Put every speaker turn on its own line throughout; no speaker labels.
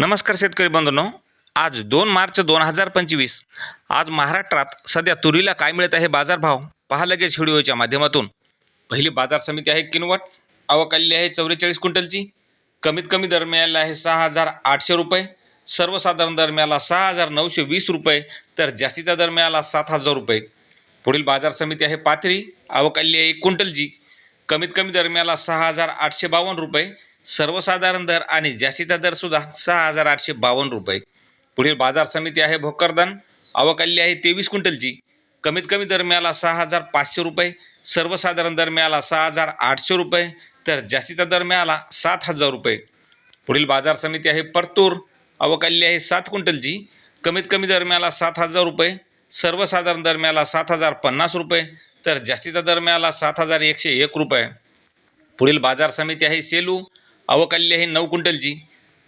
नमस्कार शेतकरी बंधूंनो. आज दोन मार्च दोन हजार पंचवीस. आज महाराष्ट्रात सध्या तुरीला काय मिळत आहे बाजारभाव? पहा लगेच व्हिडिओच्या माध्यमातून. पहिली बाजार समिती आहे किनवट. आवक आलेली आहे चौवेचाळीस क्विंटलची. कमीत कमी दर मिळाला आहे सहा हजार आठशे रुपये. सर्वसाधारण दर मिळाला सहा हजार नऊशे वीस रुपये. तर जास्तीचा दर मिळाला सात हजार रुपये. पुढील बाजार समिती आहे पाथरी. आवक आलेली आहे एक क्विंटलची. कमीत कमी दर मिळाला सहा हजार आठशे बावन्न रुपये. सर्वसाधारण दर आणि जास्तीचा दरसुद्धा सहा हजार आठशे बावन्न रुपये. पुढील बाजार समिती आहे भोकरदान. आवक आहे तेवीस क्विंटलची. कमीत कमी दर मिळाला सहा हजार पाचशे रुपये. सर्वसाधारण दर मिळाला सहा हजार आठशे रुपये. तर जास्तीचा दर मिळाला सात हजार रुपये. पुढील बाजार समिती आहे परतूर. आवक आहे सात क्विंटलची. कमीत कमी दर मिळाला सात हजार रुपये. सर्वसाधारण दर मिळाला सात हजार पन्नास रुपये. तर जास्तीचा दर मिळाला सात हजार एकशे एक रुपये. पुढील बाजार समिती आहे सेलू. आवक हे आहे नऊ क्विंटलची.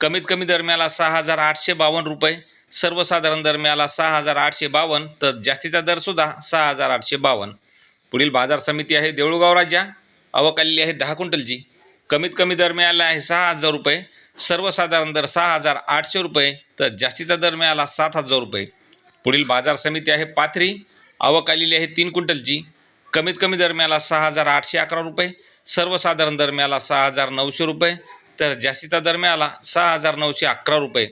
कमीत कमी दरम्याला सहा हजार आठशे बावन्न रुपये सर्वसाधारण दरम्याला सहा हजार आठशे बावन्न तर जास्तीचा दरसुद्धा सहा हजार आठशे बावन्न. पुढील बाजार समिती आहे देऊळगाव राजा आवक आहे दहा क्विंटलची. कमीत कमी दर मिळाला आहे सहा हजार रुपये सर्वसाधारण दर सहा हजार आठशे रुपये तर जास्तीचा दर मिळाला सात हजार रुपये. पुढील बाजार समिती आहे पाथरी. आवक आलेली आहे तीन क्विंटलची. कमीत कमी दर मिळाला सहा हजार आठशे अकरा रुपये सर्वसाधारण दर मिळाला सहा हजार नऊशे रुपये तर जास्तीचा दर मिळाला सहा हजार नऊशे अकरा रुपये.